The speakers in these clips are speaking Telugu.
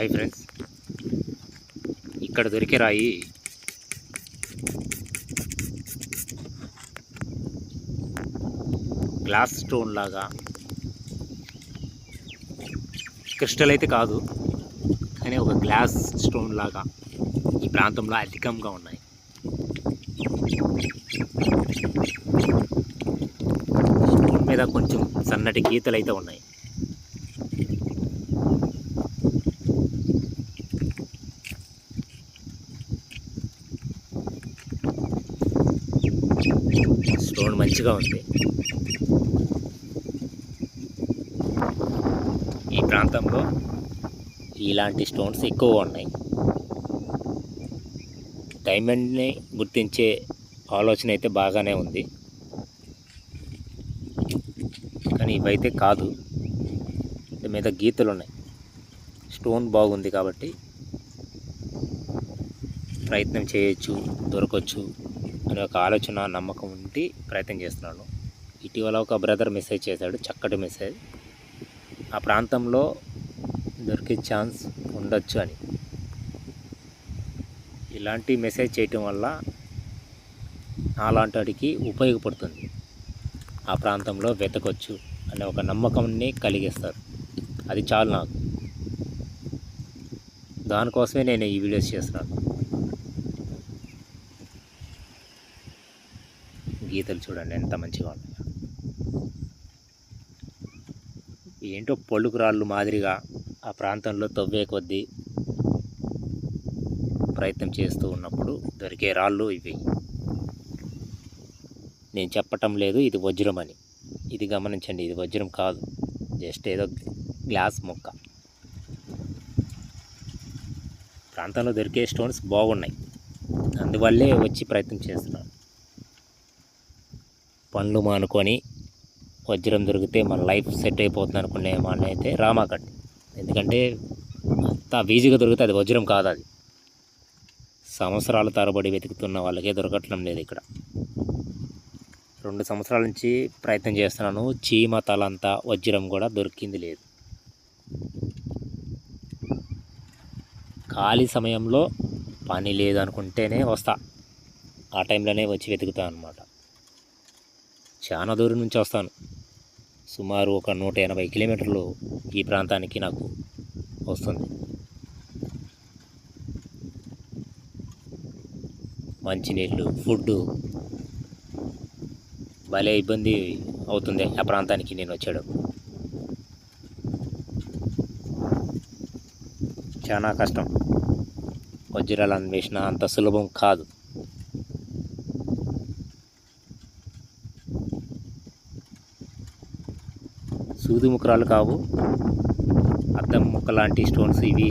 Hi friends. ఇక్కడ దొరికే రాయి. గ్లాస్ స్టోన్ లాగా. క్రిస్టల్ అయితే కాదు కానీ ఒక గ్లాస్ స్టోన్ లాగా ఈ ప్రాంతంలో అధికంగా ఉన్నాయి. స్టోన్ మీద కొంచెం సన్నటి గీతలు అయితే ఉన్నాయి. స్టోన్ మంచిగా ఉంది. ఈ ప్రాంతంలో ఇలాంటి స్టోన్స్ ఎక్కువ ఉన్నాయి. డైమండ్ని గుర్తించే ఆలోచన అయితే బాగానే ఉంది. కానీ ఇవైతే కాదు. మీద గీతలు ఉన్నాయి. స్టోన్ బాగుంది కాబట్టి ప్రయత్నం చేయొచ్చు దొరకవచ్చు అనే ఒక ఆలోచన నమ్మకం ఉండి ప్రయత్నం చేస్తున్నాను ఇటీవల ఒక బ్రదర్ మెసేజ్ చేశాడు చక్కటి మెసేజ్. ఆ ప్రాంతంలో దొరికే ఛాన్స్ ఉండొచ్చు అని. ఇలాంటి మెసేజ్ చేయటం వల్ల అలాంటి వాడికి ఉపయోగపడుతుంది. ఆ ప్రాంతంలో వెతకొచ్చు అనే ఒక నమ్మకంని కలిగిస్తారు. అది చాలు నాకు. దానికోసమే నేను ఈ వీడియోస్ చేస్తున్నాను. గీతలు చూడండి ఎంత మంచిగా ఉన్నాయో. ఏంటో పళ్ళుకు రాళ్ళు మాదిరిగా ఆ ప్రాంతంలో తవ్వే కొద్దీ ప్రయత్నం చేస్తూ ఉన్నప్పుడు దొరికే రాళ్ళు ఇవి. నేను చెప్పటం లేదు ఇది వజ్రం అని. ఇది గమనించండి ఇది వజ్రం కాదు జస్ట్ ఏదో గ్లాస్ మొక్క. ప్రాంతంలో దొరికే స్టోన్స్ బాగున్నాయి. అందువల్లే వచ్చి ప్రయత్నం చేస్తున్నాను పండ్లు మానుకొని వజ్రం దొరికితే మన లైఫ్ సెట్ అయిపోతుంది అనుకునే మన అయితే రామాకట్ ఎందుకంటే అంత ఈజీగా దొరికితే అది వజ్రం కాదు అది. సంవత్సరాల తరబడి వెతుకుతున్న వాళ్ళకే దొరకట్లం లేదు ఇక్కడ. రెండు సంవత్సరాల నుంచి ప్రయత్నం చేస్తున్నాను చీమ తలంతా వజ్రం కూడా దొరికింది లేదు. ఖాళీ సమయంలో పని లేదు అనుకుంటేనే వస్తా. ఆ టైంలోనే వచ్చి వెతుకుతాను అనమాట చాలా దూరం నుంచి వస్తాను. సుమారు ఒక నూట ఎనభై కిలోమీటర్లు ఈ ప్రాంతానికి నాకు వస్తుంది. మంచినీళ్ళు ఫుడ్డు. భలే ఇబ్బంది అవుతుంది ఆ ప్రాంతానికి నేను వచ్చాడు చాలా కష్టం. వజ్రాలు అన్వేషణ అంత సులభం కాదు. సూది ముక్కరాలు కావు. అద్దం ముక్క లాంటి స్టోన్స్ ఇవి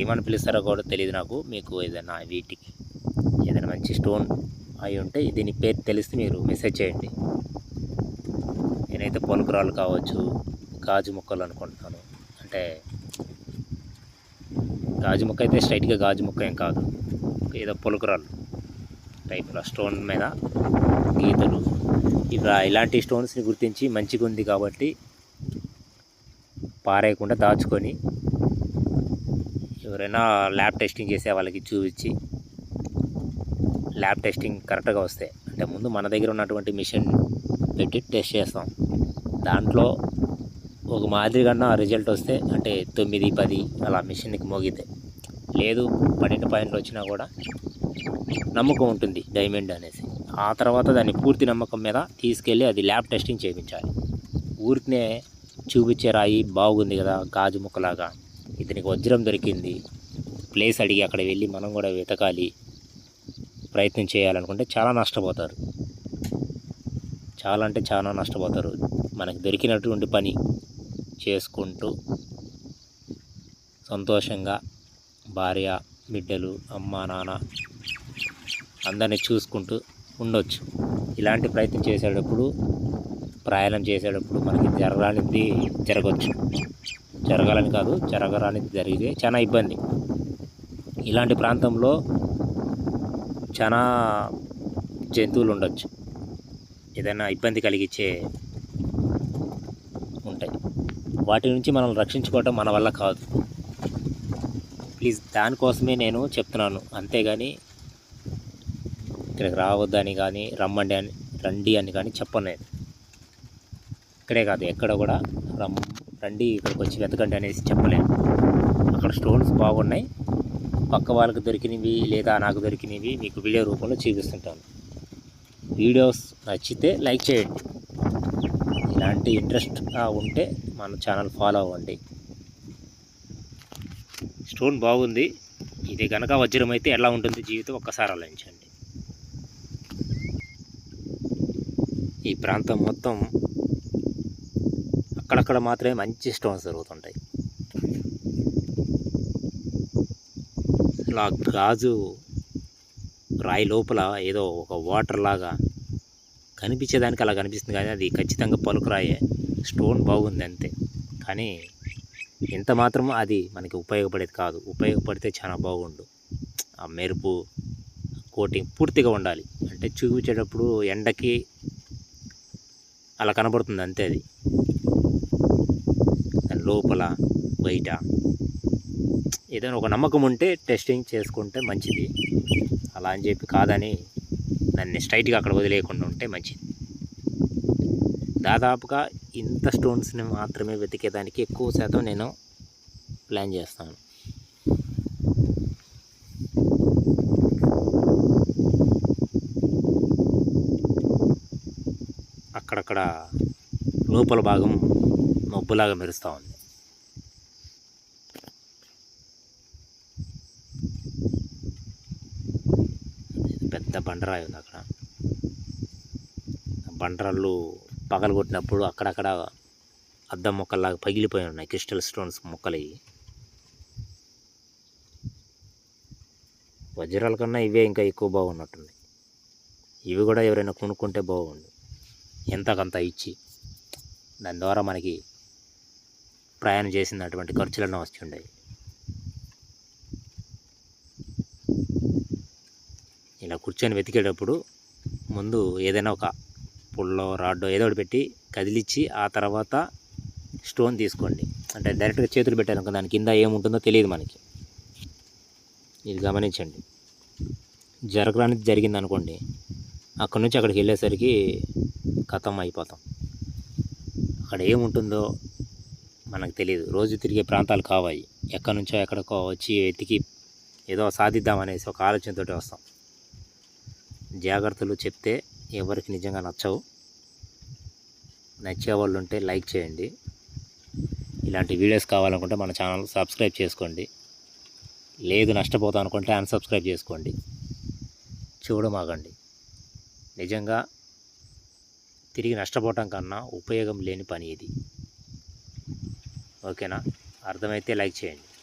ఏమని పిలుస్తారో కూడా తెలియదు నాకు. మీకు ఏదైనా వీటికి ఏదైనా మంచి స్టోన్ అయి ఉంటే దీని పేరు తెలిస్తే మీరు మెసేజ్ చేయండి. నేనైతే పొలకురాలు కావచ్చు గాజు ముక్కలు అనుకుంటున్నాను. అంటే గాజు ముక్క అయితే స్ట్రైట్గా గాజు ముక్క ఏం కాదు. ఏదో పొలకురాలు టైప్లో స్టోన్ మీద గీతలు ఇలా ఇలాంటి స్టోన్స్ని గుర్తించి మంచిగా ఉంది కాబట్టి పారేయకుండా దాచుకొని ఎవరైనా ల్యాబ్ టెస్టింగ్ చేసే వాళ్ళకి చూపించి ల్యాబ్ టెస్టింగ్ కరెక్ట్గా వస్తే అంటే ముందు మన దగ్గర ఉన్నటువంటి మిషన్ పెట్టి టెస్ట్ చేస్తాం. దాంట్లో ఒక మాదిరిగా రిజల్ట్ వస్తే అంటే తొమ్మిది పది అలా మిషన్కి మోగితే లేదు పన్నెండు పాయింట్లు వచ్చినా కూడా నమ్మకం ఉంటుంది డైమండ్ అనేసి. ఆ తర్వాత దాన్ని పూర్తి నమ్మకం మీద తీసుకెళ్ళి అది ల్యాబ్ టెస్టింగ్ చేయించాలి. ఊరికనే చూపించే రాయి బాగుంది కదా గాజు ముక్కలాగా. ఇతనికి వజ్రం దొరికింది. ప్లేస్ అడిగి అక్కడ వెళ్ళి మనం కూడా వెతకాలి. ప్రయత్నం చేయాలనుకుంటే చాలా నష్టపోతారు. చాలా అంటే చాలా నష్టపోతారు. మనకు దొరికినటువంటి పని చేసుకుంటూ సంతోషంగా భార్య బిడ్డలు అమ్మ నాన్న అందరిని చూసుకుంటూ ఉండొచ్చు. ఇలాంటి ప్రయత్నం చేసేటప్పుడు ప్రయాణం చేసేటప్పుడు మనకి జరగరానిది జరగవచ్చు జరగాలని కాదు జరగరానిది జరిగితే చాలా ఇబ్బంది. ఇలాంటి ప్రాంతంలో చాలా జంతువులు ఉండొచ్చు. ఏదైనా ఇబ్బంది కలిగించే ఉంటాయి. వాటి నుంచి మనం రక్షించుకోవటం మన వల్ల కాదు. ప్లీజ్ దానికోసమే నేను చెప్తున్నాను. అంతేగాని ఇక్కడికి రావద్దని కానీ రమ్మండి అని రండి అని కానీ చెప్పను నేను. ఇక్కడే కాదు ఎక్కడ కూడా రమ్ రండి ఇక్కడికి వచ్చి వెతకండి అనేసి చెప్పలేను. అక్కడ స్టోన్స్ బాగున్నాయి. పక్క వాళ్ళకి దొరికినవి లేదా నాకు దొరికినవి మీకు వీడియో రూపంలో చూపిస్తుంటాను. వీడియోస్ నచ్చితే లైక్ చేయండి. ఇలాంటి ఇంట్రెస్ట్గా ఉంటే మన ఛానల్ ఫాలో అవ్వండి. స్టోన్ బాగుంది. ఇది కనుక వజ్రం అయితే ఎలా ఉంటుంది జీవితం ఒక్కసారి ఆలోచించండి. ఈ ప్రాంతం మొత్తం అక్కడక్కడ మాత్రమే మంచి స్టోన్స్ జరుగుతుంటాయి. ఇలా గాజు రాయి లోపల ఏదో ఒక వాటర్ లాగా కనిపించేదానికి అలా కనిపిస్తుంది కానీ అది ఖచ్చితంగా పలుకురాయే స్టోన్ బాగుంది అంతే. కానీ ఎంత మాత్రం అది మనకి ఉపయోగపడేది కాదు. ఉపయోగపడితే చాలా బాగుండు. ఆ మెరుపు కోటింగ్ పూర్తిగా ఉండాలి. అంటే చూపించేటప్పుడు ఎండకి అలా కనబడుతుంది అంతే అది. దాని లోపల బయట ఏదైనా ఒక నమ్మకం ఉంటే టెస్టింగ్ చేసుకుంటే మంచిది. అలా అని చెప్పి కాదని దాన్ని స్ట్రైట్గా అక్కడ వదిలేయకుండా ఉంటే మంచిది. దాదాపుగా ఇంత స్టోన్స్ని మాత్రమే వెతికేదానికి ఎక్కువ శాతం నేను ప్లాన్ చేస్తాను. అక్కడ లోపల భాగం మబ్బులాగా మెరుస్తూ ఉంది. పెద్ద బండరాయి ఉంది అక్కడ. బండరాళ్ళు బండరాళ్ళు పగలగొట్టినప్పుడు అక్కడక్కడ అద్దం మొక్కల్లాగా పగిలిపోయి ఉన్నాయి క్రిస్టల్ స్టోన్స్ మొక్కలు ఇవి. వజ్రాల కన్నా ఇవే ఇంకా ఎక్కువ బాగున్నట్టుంది. ఇవి కూడా ఎవరైనా కొనుక్కుంటే బాగుండు. ఎంతకంత ఇచ్చి దాని ద్వారా మనకి ప్రయాణం చేసినటువంటి ఖర్చులన్నీ వస్తుండేవి ఇలా కూర్చొని వెతికేటప్పుడు ముందు ఏదైనా ఒక పుల్లో రాడ్డో ఏదో ఒకటి పెట్టి కదిలిచ్చి ఆ తర్వాత స్టోన్ తీసుకోండి. అంటే డైరెక్ట్గా చేతులు పెట్టాను దాని కింద ఏముంటుందో తెలియదు మనకి. ఇది గమనించండి. జరగడానికి జరిగింది అనుకోండి అక్కడి నుంచి అక్కడికి వెళ్ళేసరికి ఖతం అయిపోతాం. అక్కడ ఏముంటుందో మనకు తెలియదు రోజు తిరిగే ప్రాంతాలు కావాయి. ఎక్కడి నుంచో ఎక్కడికో వచ్చి వెతికి ఏదో సాధిద్దామనేసి ఒక ఆలోచనతోటి వస్తాం. జాగ్రత్తలు చెప్తే ఎవరికి నిజంగా నచ్చవు. నచ్చే వాళ్ళు ఉంటే లైక్ చేయండి. ఇలాంటి వీడియోస్ కావాలనుకుంటే మన ఛానల్ సబ్స్క్రైబ్ చేసుకోండి. లేదు నష్టపోతాం అనుకుంటే అన్సబ్స్క్రైబ్ చేసుకోండి. చూడమాగండి నిజంగా తిరిగి నష్టపోవటం కన్నా ఉపయోగం లేని పని ఇది. ఓకేనా? అర్థమైతే లైక్ చేయండి.